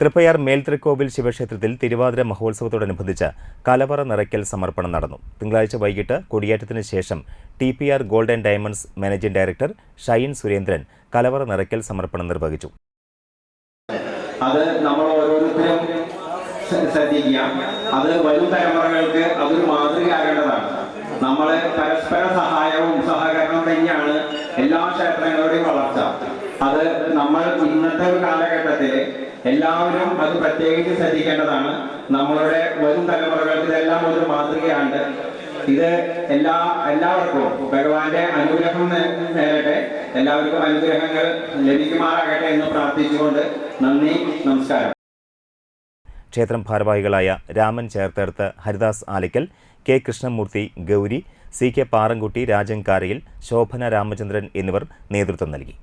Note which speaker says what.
Speaker 1: തൃപ്പയാർ മേൽത്തൃക്കോവിൽ ശിവക്ഷേത്രത്തിൽ തിരുവാതിര മഹോത്സവത്തോടനുബന്ധിച്ച് കലവറ നിറയ്ക്കൽ സമർപ്പണം നടന്നു. തിങ്കളാഴ്ച വൈകിട്ട് കൊടിയേറ്റത്തിന് ശേഷം T P R gold and diamonds managing director Shine Surendran കലവറ നിറയ്ക്കൽ സമർപ്പണം നിർവഹിച്ചു.
Speaker 2: അത് നമ്മൾ ഓരോരുത്തരും ശ്ര- ശ്രദ്ധിക്കുക. അത് വരും തലമുറകൾക്ക് അതൊരു മാതൃകയാകേണ്ടതാണ്. നമ്മൾ പരസ്പര സഹായവും സഹകരണവും തന്നെയാണ് എല്ലാ ക്ഷേത്രങ്ങളുടെയും വളർച്ച. അത് നമ്മൾ ഇന്നത്തെ ഒരു കാലഘട്ടത്തിൽ എല്ലാവരും അത് പ്രത്യേകിച്ച് ശ്രദ്ധിക്കേണ്ടതാണ്. നമ്മളുടെ വരും തലമുറകൾക്ക് ഇതെല്ലാം ഒരു മാതൃകയാണ് ഇത് എല്ലാ എല്ലാവർക്കും ഭഗവാന്റെ അനുഗ്രഹം നേരട്ടെ. എല്ലാവർക്കും അനുഗ്രഹങ്ങൾ ലഭിക്കുമാറാകട്ടെ എന്ന് പ്രാർത്ഥിച്ചുകൊണ്ട് നന്ദി നമസ്കാരം.
Speaker 1: ക്ഷേത്രം ഭാരവാഹികളായ Raman ചേർത്തേർത്ത് Haridas Alikkal K Krishnamoorthy Gauri C K Parankutty Rajan Karayil Shobhana Ramachandran എന്നിവർ നേതൃത്വം നൽകി.